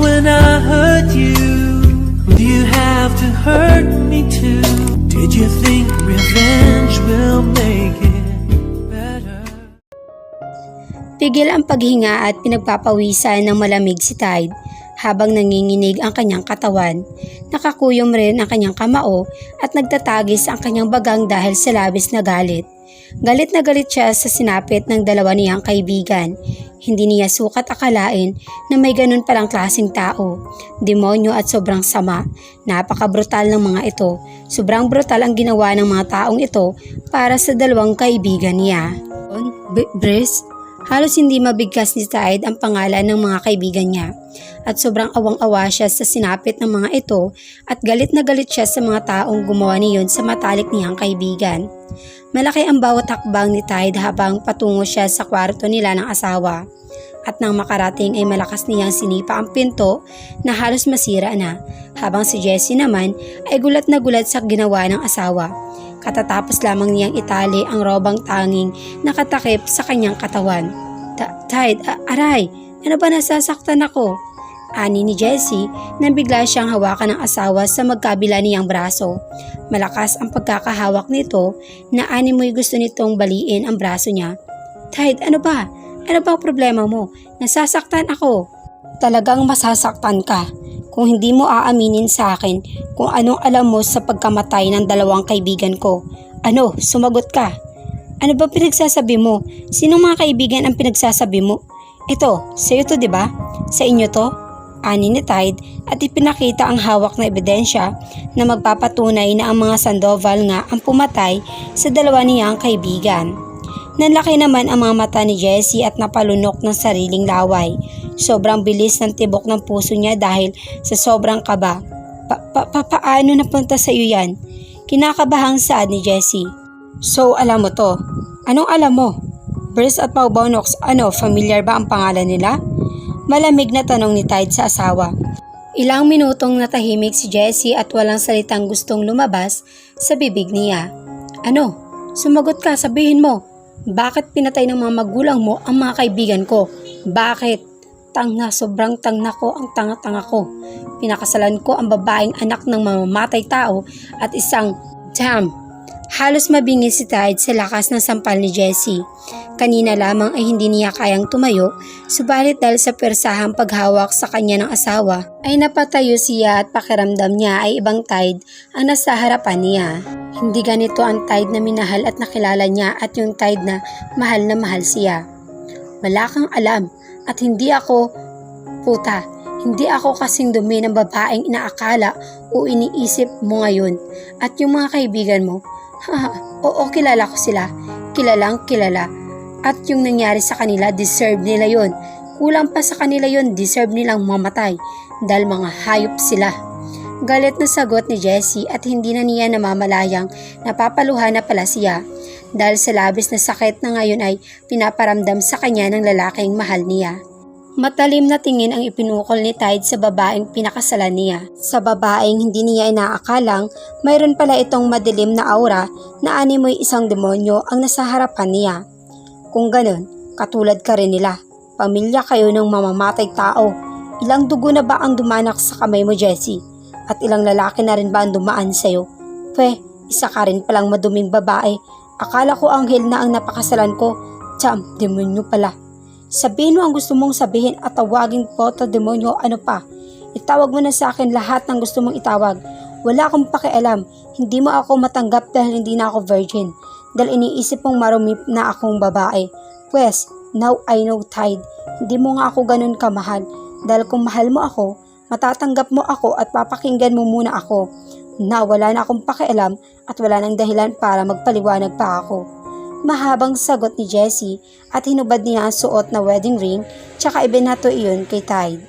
when I hurt you? Do you have to hurt me too? Did you think revenge will make it better? Pigil ang paghinga at pinagpapawisan ng malamig si Tide habang nanginginig ang kanyang katawan. Nakakuyom rin ang kanyang kamao at nagtatagis ang kanyang bagang dahil sa labis na galit. Galit na galit siya sa sinapit ng dalawa niyang kaibigan. Hindi niya sukat akalain na may ganun palang klaseng tao. Demonyo at sobrang sama. Napaka-brutal ng mga ito. Sobrang brutal ang ginawa ng mga taong ito para sa dalawang kaibigan niya. B- Briss, Halos hindi mabigkas ni Tide ang pangalan ng mga kaibigan niya at sobrang awang-awa siya sa sinapit ng mga ito at galit na galit siya sa mga taong gumawa niyon sa matalik niyang kaibigan. Malaki ang bawat hakbang ni Tide habang patungo siya sa kwarto nila ng asawa. At nang makarating ay malakas niyang sinipa ang pinto na halos masira na habang si Jessie naman ay gulat na gulat sa ginawa ng asawa. Katatapos lamang niyang itali ang robang tanging nakatakip sa kanyang katawan. Ta- Tide, aray, ano ba nasasaktan ako? Ani ni Jessie nang bigla siyang hawakan ng asawa sa magkabila niyang braso. Malakas ang pagkakahawak nito na ani mo'y gusto nitong baliin ang braso niya. Tide, ano ba? Ano ba problema mo? Nasasaktan ako. Talagang masasaktan ka kung hindi mo aaminin sa akin kung anong alam mo sa pagkamatay ng dalawang kaibigan ko. Ano, sumagot ka. Ano ba pinagsasabi mo? Sinong mga kaibigan ang pinagsasabi mo? Ito, sa'yo to 'di ba? Sa inyo to? Ani ni Tide at ipinakita ang hawak na ebidensya na magpapatunay na ang mga Sandoval nga ang pumatay sa dalawa niyang kaibigan. Nanlaki naman ang mga mata ni Jessie at napalunok ng sariling laway. Sobrang bilis ng tibok ng puso niya dahil sa sobrang kaba. Pa, pa, pa paano napunta sa iyo yan? Kinakabahang saad ni Jessie. So alam mo to. Anong alam mo? Briss at Pau Bonox, ano, familiar ba ang pangalan nila? Malamig na tanong ni Tide sa asawa. Ilang minutong natahimik si Jessie at walang salitang gustong lumabas sa bibig niya. Ano? Sumagot ka, sabihin mo. Bakit pinatay ng mga magulang mo ang mga kaibigan ko? Bakit? Tanga, sobrang tanga ko ang tanga-tanga ko. Pinakasalan ko ang babaeng anak ng mamamatay tao at isang damn. Halos mabingi si Tide sa lakas ng sampal ni Jessie. Kanina lamang ay hindi niya kayang tumayo, subalit dahil sa persahang paghawak sa kanya ng asawa, ay napatayo siya at pakiramdam niya ay ibang Tide ang nasa harapan niya. Hindi ganito ang Tide na minahal at nakilala niya at yung Tide na mahal na mahal siya. Wala kang alam at hindi ako puta. Hindi ako kasing dumi ng babaeng inaakala o iniisip mo ngayon. At yung mga kaibigan mo, oo kilala ko sila. Kilalang kilala. At yung nangyari sa kanila, deserve nila yon. Kulang pa sa kanila yon, deserve nilang mamatay. Dahil mga hayop sila. Galit na sagot ni Jessie at hindi na niya namamalayang napapaluhan na pala siya dahil sa labis na sakit na ngayon ay pinaparamdam sa kanya ng lalaking mahal niya. Matalim na tingin ang ipinukol ni Tide sa babaeng pinakasalan niya. Sa babaeng hindi niya inaakalang mayroon pala itong madilim na aura na animoy isang demonyo ang nasa harapan niya. Kung ganun, katulad ka rin nila. Pamilya kayo ng mamamatay tao. Ilang dugo na ba ang dumanak sa kamay mo, Jessie? At ilang lalaki na rin ba ang dumaan sa'yo? Pwe, isa ka rin palang maduming babae. Akala ko anghel na ang napakasalan ko. Tiyam, demonyo pala. Sabihin mo ang gusto mong sabihin at tawagin po to demonyo ano pa. Itawag mo na sa akin lahat ng gusto mong itawag. Wala akong pakialam. Hindi mo ako matanggap dahil hindi na ako virgin. Dahil iniisip mong marumi na akong babae. Pwes, now I know Tide. Hindi mo nga ako ganun kamahal. Dahil kung mahal mo ako, matatanggap mo ako at papakinggan mo muna ako. Na wala na akong pakialam at wala nang dahilan para magpaliwanag pa ako. Mahabang sagot ni Jessie at hinubad niya ang suot na wedding ring tsaka ibinato iyon kay Tide.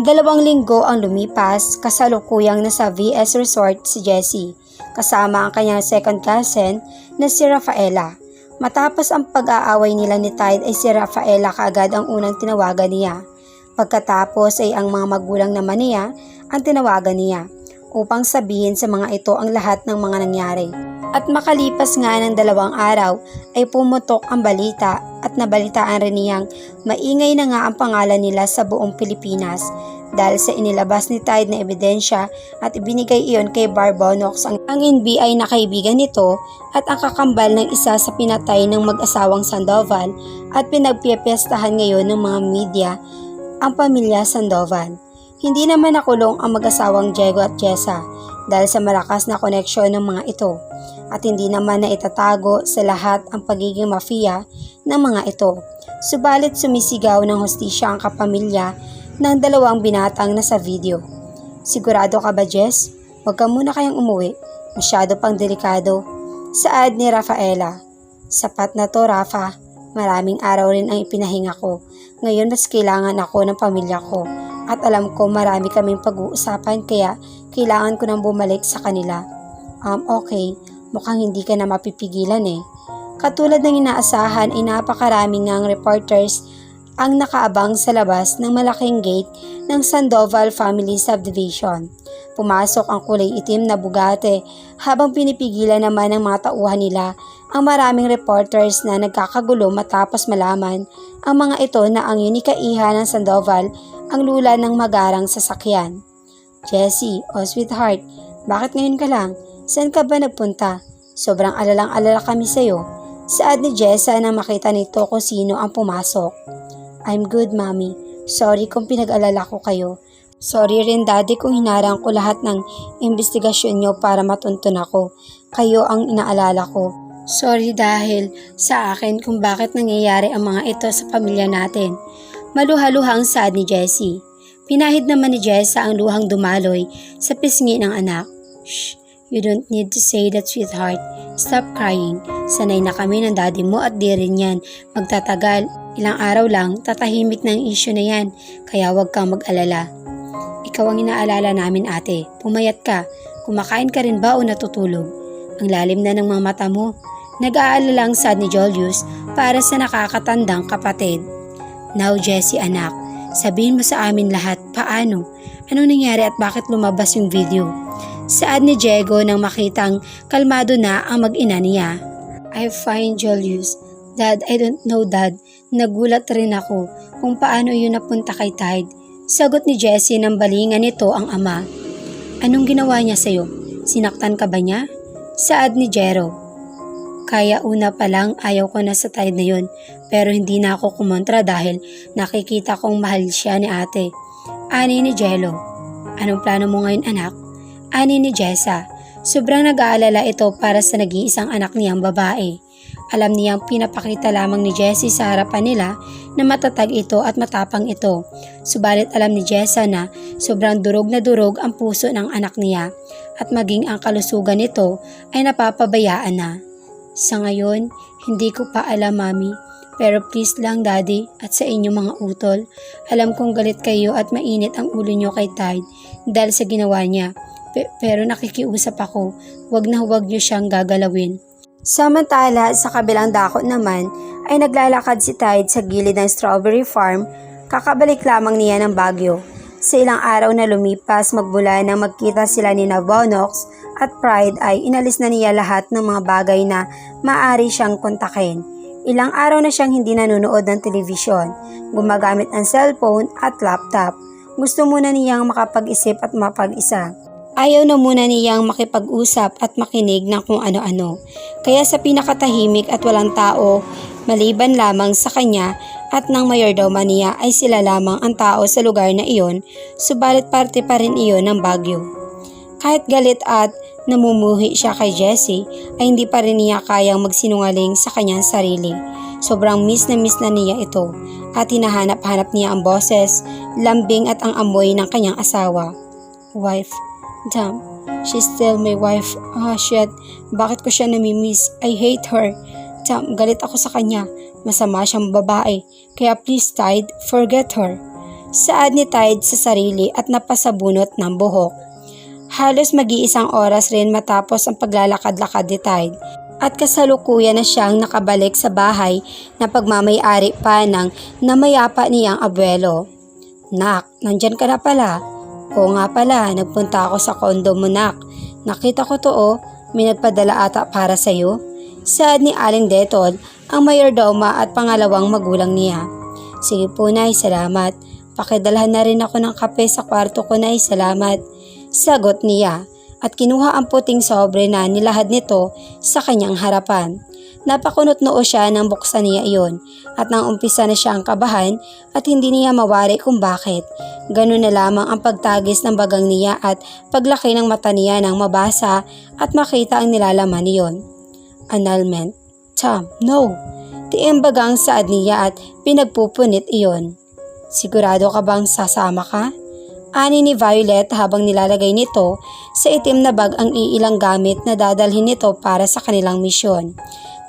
Dalawang linggo ang lumipas kasalukuyang nasa VS Resort si Jessie kasama ang kanyang second cousin na si Rafaela. Matapos ang pag-aaway nila ni Tide ay si Rafaela kaagad ang unang tinawagan niya. Pagkatapos ay ang mga magulang naman niya ang tinawagan niya upang sabihin sa mga ito ang lahat ng mga nangyari. At makalipas nga ng dalawang araw ay pumutok ang balita at nabalitaan rin niyang maingay na nga ang pangalan nila sa buong Pilipinas dahil sa inilabas ni Tide na ebidensya at ibinigay iyon kay Barbonox ang, NBI na kaibigan nito at ang kakambal ng isa sa pinatay ng mag-asawang Sandoval at pinagpipiestahan ngayon ng mga media ang pamilya Sandoval. Hindi naman nakulong ang mag-asawang Diego at Jessa dahil sa malakas na koneksyon ng mga ito at hindi naman na itatago sa lahat ang pagiging mafia ng mga ito. Subalit sumisigaw ng hostisya ang kapamilya ng dalawang binatang nasa video. Sigurado ka ba Jess? Huwag ka muna kayang umuwi. Masyado pang delikado. Saad ni Rafaela. Sapat na to Rafa. Maraming araw rin ang ipinahinga ko. Ngayon mas kailangan ako ng pamilya ko. At alam ko marami kaming pag-uusapan kaya kailangan ko nang bumalik sa kanila. Um, okay. Mukhang hindi ka na mapipigilan eh. Katulad ng inaasahan ay napakaraming ngang reporters ang nakaabang sa labas ng malaking gate ng Sandoval Family Subdivision. Pumasok ang kulay itim na bugate habang pinipigilan naman ng mga tauhan nila ang maraming reporters na nagkakagulo matapos malaman ang mga ito na ang unikaiha ng Sandoval ang lula ng magarang sasakyan. Jessie, oh sweetheart, bakit ngayon ka lang? Saan ka ba nagpunta? Sobrang alalang-alala kami sa'yo. Saad ni Jessa nang makita nito kung sino ang pumasok. I'm good, Mommy. Sorry kung pinag-alala ko kayo. Sorry rin, Daddy, kung hinarang ko lahat ng investigasyon nyo para matuntun ako. Kayo ang inaalala ko. Sorry dahil sa akin kung bakit nangyayari ang mga ito sa pamilya natin. Maluhaluhang sad ni Jessie. Pinahid naman ni Jessa ang luhang dumaloy sa pisngi ng anak. Shh, you don't need to say that, sweetheart. Stop crying. Sanay na kami ng daddy mo at di rin yan. Magtatagal. Ilang araw lang, tatahimik na ang issue na yan. Kaya huwag kang mag-alala. Ikaw ang inaalala namin ate. Pumayat ka. Kumakain ka rin ba o natutulog? Ang lalim na ng mga mata mo. Nag-aalala ang sad ni Julius para sa nakakatandang kapatid. Now Jessie anak, sabihin mo sa amin lahat paano, anong nangyari at bakit lumabas yung video. Saad ni Diego nang makitang kalmado na ang mag-ina niya. I find Julius. Dad, I don't know dad. Nagulat rin ako kung paano yun napunta kay Tide. Sagot ni Jessie nang balingan nito ang ama. Anong ginawa niya sa'yo? Sinaktan ka ba niya? Saad ni Jero. Kaya una pa lang ayaw ko na sa Tide na yun pero hindi na ako kumontra dahil nakikita kong mahal siya ni ate. Ani ni Jello. Anong plano mo ngayon anak? Ani ni Jessa. Sobrang nag-aalala ito para sa nag-iisang anak niyang babae. Alam niyang pinapakita lamang ni Jessie sa harapan nila na matatag ito at matapang ito. Subalit alam ni Jessa na sobrang durog na durog ang puso ng anak niya at maging ang kalusugan nito ay napapabayaan na. Sa ngayon, hindi ko pa alam mami. Pero please lang daddy at sa inyo mga utol. Alam kong galit kayo at mainit ang ulo nyo kay Tide dahil sa ginawa niya. Pe- pero nakikiusap ako, wag na huwag nyo siyang gagalawin. Samantala, sa kabilang dako naman, ay naglalakad si Tide sa gilid ng strawberry farm, kakabalik lamang niya ng Baguio. Sa ilang araw na lumipas magmula nang magkita sila ni Navonox at Pride ay inalis na niya lahat ng mga bagay na maaari siyang kontakin. Ilang araw na siyang hindi nanonood ng telebisyon, gumagamit ng cellphone at laptop. Gusto muna niyang makapag-isip at mapag-isa. Ayaw na muna niyang makipag-usap at makinig ng kung ano-ano. Kaya sa pinakatahimik at walang tao, maliban lamang sa kanya at ng mayordoma niya ay sila lamang ang tao sa lugar na iyon, subalit parte pa rin iyon ng Bagyo. Kahit galit at namumuhi siya kay Jessie, ay hindi pa rin niya kayang magsinungaling sa kanyang sarili. Sobrang miss na miss na niya ito at hinahanap-hanap niya ang boses, lambing at ang amoy ng kanyang asawa. Wife, damn, she's still my wife. Ah, shit, bakit ko siya namimiss? I hate her. Damn, galit ako sa kanya. Masama siyang babae. Kaya please Tide, forget her. Saad ni Tide sa sarili at napasabunot ng buhok. Halos mag-iisang oras rin matapos ang paglalakad-lakad ni Tide at kasalukuyan na siyang nakabalik sa bahay na pagmamayari pa ng namayapa niyang abuelo. Nak, nandyan ka na pala. Oo nga pala, nagpunta ako sa kondo mo nak. Nakita ko to oh, May nagpadala ata para sa'yo? Saad ni Aling Detol, ang mayordoma at pangalawang magulang niya. Sige po, Nay, salamat. Pakidalhan na rin ako ng kape sa kwarto ko, Nay, salamat. Sagot niya at kinuha ang puting sobre na nilahad nito sa kanyang harapan. Napakunot noo siya nang buksan niya iyon at nang umpisa na siyang kabahan at hindi niya mawari kung bakit. Ganun na lamang ang pagtagis ng bagang niya at paglaki ng mata niya nang mabasa at makita ang nilalaman niyon. Annulment. Tom, no. Tiimbagang saad niya at pinagpupunit iyon. Sigurado ka bang sasama ka? Ani ni Violet habang nilalagay nito sa itim na bag ang iilang gamit na dadalhin nito para sa kanilang misyon.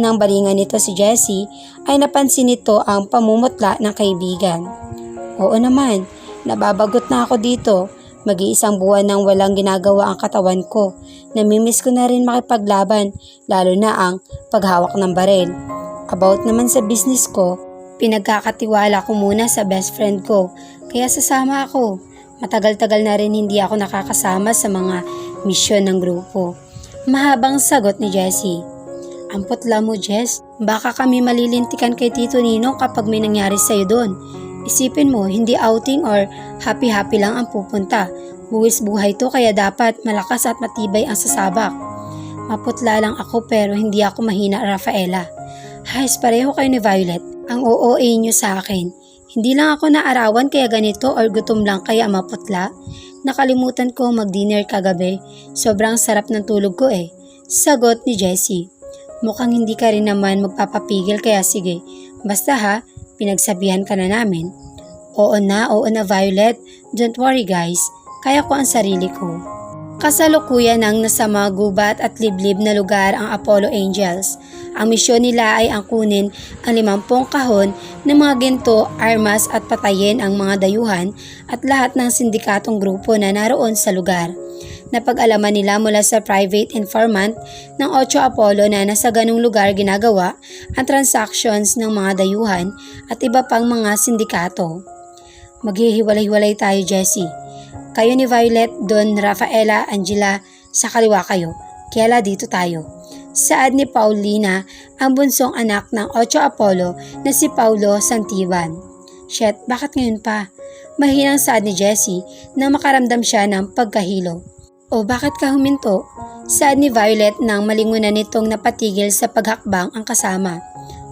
Nang balingan nito si Jessie ay napansin nito ang pamumutla ng kaibigan. Oo naman, nababagot na ako dito. Mag-iisang buwan nang walang ginagawa ang katawan ko. Namimiss ko na rin makipaglaban, lalo na ang paghawak ng baril. About naman sa business ko, pinagkakatiwala ko muna sa best friend ko, kaya sasama ako. Matagal-tagal na rin hindi ako nakakasama sa mga misyon ng grupo. Mahabang sagot ni Jessie. Ang putla mo, Jess. Baka kami malilintikan kay Tito Nino kapag may nangyari sa'yo doon. Isipin mo, hindi outing or happy-happy lang ang pupunta. Buwis buhay to kaya dapat malakas at matibay ang sasabak. Maputla lang ako pero hindi ako mahina, Rafaela. Hayes, pareho kayo ni Violet. Ang OOA niyo sa akin. Hindi lang ako naarawan kaya ganito or gutom lang kaya maputla. Nakalimutan ko mag-dinner kagabi. Sobrang sarap ng tulog ko eh. Sagot ni Jessie. Mukhang hindi ka rin naman magpapapigil kaya sige. Basta ha, pinagsabihan ka na namin. Oo na, oo na Violet. Don't worry guys. Kaya ko ang sarili ko. Kasalukuyan ng nasa mga gubat at liblib na lugar ang Apollo Angels. Ang misyon nila ay ang kunin ang limampung kahon ng mga ginto, armas at patayin ang mga dayuhan at lahat ng sindikatong grupo na naroon sa lugar. Napag-alaman nila mula sa private informant ng Ocho Apollo na nasa ganung lugar ginagawa ang transactions ng mga dayuhan at iba pang mga sindikato. Maghihiwalay-hiwalay tayo, Jessie. Kayo ni Violet, Don, Rafaela, Angela, sa kaliwa kayo. Kaya dito tayo. Saad ni Paulina, ang bunsong anak ng Ocho Apollo na si Paulo Santiban. Shit, bakit ngayon pa? Mahinang saad ni Jessie na makaramdam siya ng pagkahilo. O bakit ka huminto? Saad ni Violet nang malingunan nitong napatigil sa paghakbang ang kasama.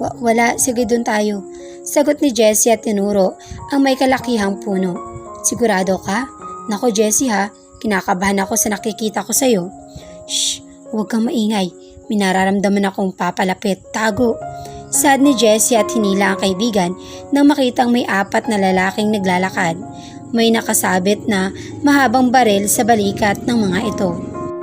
Wa- wala, sige dun tayo. Sagot ni Jessie at tinuro ang may kalakihang puno. Sigurado ka? Nako Jessie ha, kinakabahan ako sa nakikita ko sa'yo. Shh, huwag kang maingay. May nararamdaman akong papalapit. Tago. Sad ni Jessie at hinila ang kaibigan nang makitang may apat na lalaking naglalakad. May nakasabit na mahabang baril sa balikat ng mga ito.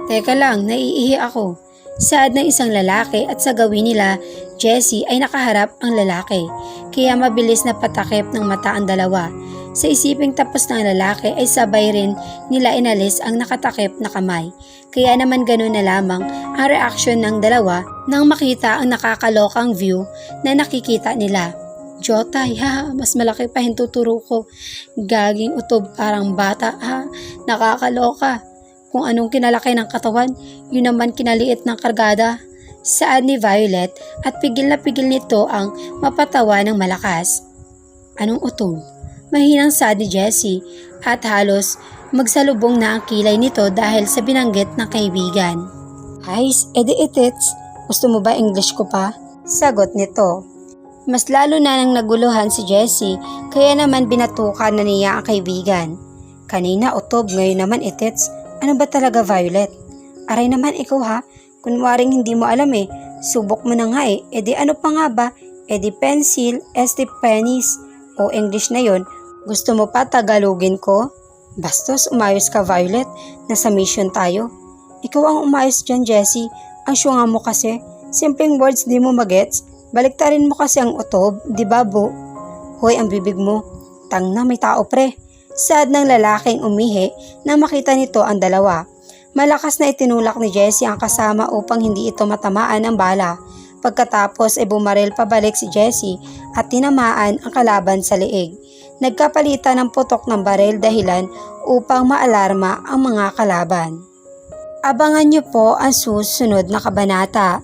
Teka lang, naiihi ako. Saad ng isang lalaki at sa gawin nila, Jessie ay nakaharap ang lalaki. Kaya mabilis na patakip ng mata ang dalawa. Sa isiping tapos ng lalaki ay sabay rin nila inalis ang nakatakip na kamay. Kaya naman ganun na lamang ang reaksyon ng dalawa nang makita ang nakakalokang view na nakikita nila. Jotay ha, mas malaki pa yung tuturo ko. Gaging utob parang bata ha, nakakaloka. Kung anong kinalaki ng katawan, yun naman kinaliit ng kargada. Saad ni Violet at pigil na pigil nito ang mapatawa ng malakas. Anong utob? Mahinang saad ni Jessie at halos magsalubong na ang kilay nito dahil sa binanggit ng kaibigan. Guys, edi itits. Gusto mo ba English ko pa? Sagot nito. Mas lalo na nang naguluhan si Jessie kaya naman binatukan na niya ang kaibigan. Kanina utob, ngayon naman itits. Ano ba talaga Violet? Aray naman ikaw ha, kunwaring hindi mo alam eh. Subok mo na nga eh. E di ano pa nga ba? E di pencil, este penis. O English na yon. Gusto mo pa Tagalogin ko? Bastos, umayos ka Violet. Nasa mission tayo. Ikaw ang umayos dyan Jessie. Ang syunga mo kasi. Simpleng words di mo magets. Baliktarin mo kasi ang utob, di ba bo? Hoy, ang bibig mo. Tang na may tao pre. Sad ng lalaking umihi nang makita nito ang dalawa. Malakas na itinulak ni Jessie ang kasama upang hindi ito matamaan ng bala. Pagkatapos ay bumaril pabalik si Jessie at tinamaan ang kalaban sa liig. Nagkapalitan ng putok ng baril dahilan upang maalarma ang mga kalaban. Abangan niyo po ang susunod na kabanata.